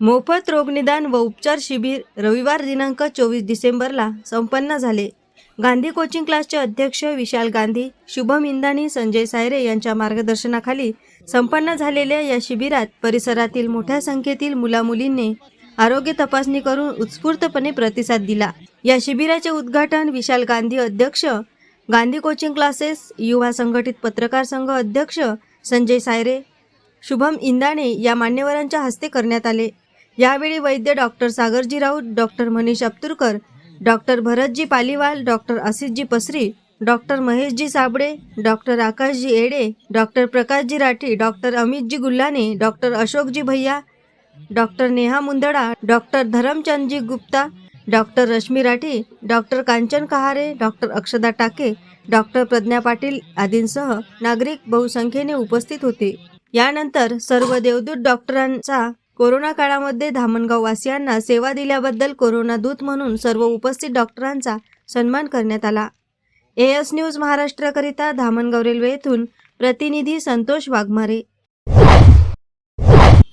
मोफत रोगनिदान व उपचार शिबिर रविवार दिनांक चोवीस डिसेंबरला संपन्न झाले. गांधी कोचिंग क्लासचे अध्यक्ष विशाल गांधी शुभम इंदानी संजय सायरे यांच्या मार्गदर्शनाखाली संपन्न झालेल्या या शिबिरात परिसरातील मोठ्या संख्येतील मुलामुलींनी आरोग्य तपासणी करून उत्स्फूर्तपणे प्रतिसाद दिला. या शिबिराचे उद्घाटन विशाल गांधी अध्यक्ष गांधी कोचिंग क्लासेस युवा संघटित पत्रकार संघ अध्यक्ष संजय सायरे शुभम इंदाणे या मान्यवरांच्या हस्ते करण्यात आले. यावेळी वैद्य doctor Sagarji Raut doctor Manish Apturkar doctor Bharatji Paliwal doctor Ashishji Pasari doctor Maheshji Sable doctor Akashji Ede doctor Prakashji Rathi doctor Amitji Gulhane doctor Ashokji Bhaiya doctor Neha Mundada doctor Dharamchandji Gupta doctor Rashmi Rathi doctor Kanchan Kahare doctor Akshada Take doctor Pragya Patil आदींसह नागरिक बहुसंख्येने उपस्थित होते. यानंतर सर्व देवदूत डॉक्टरांचा corona काळामध्ये धामणगाव वासियांना सेवा दिल्याबद्दल कोरोना दूत म्हणून सर्व उपस्थित डॉक्टरांचा सन्मान करण्यात आला. ए एस न्यूज महाराष्ट्राकरिता धामणगाव रेल्वे येथून प्रतिनिधी संतोष वाघमारे.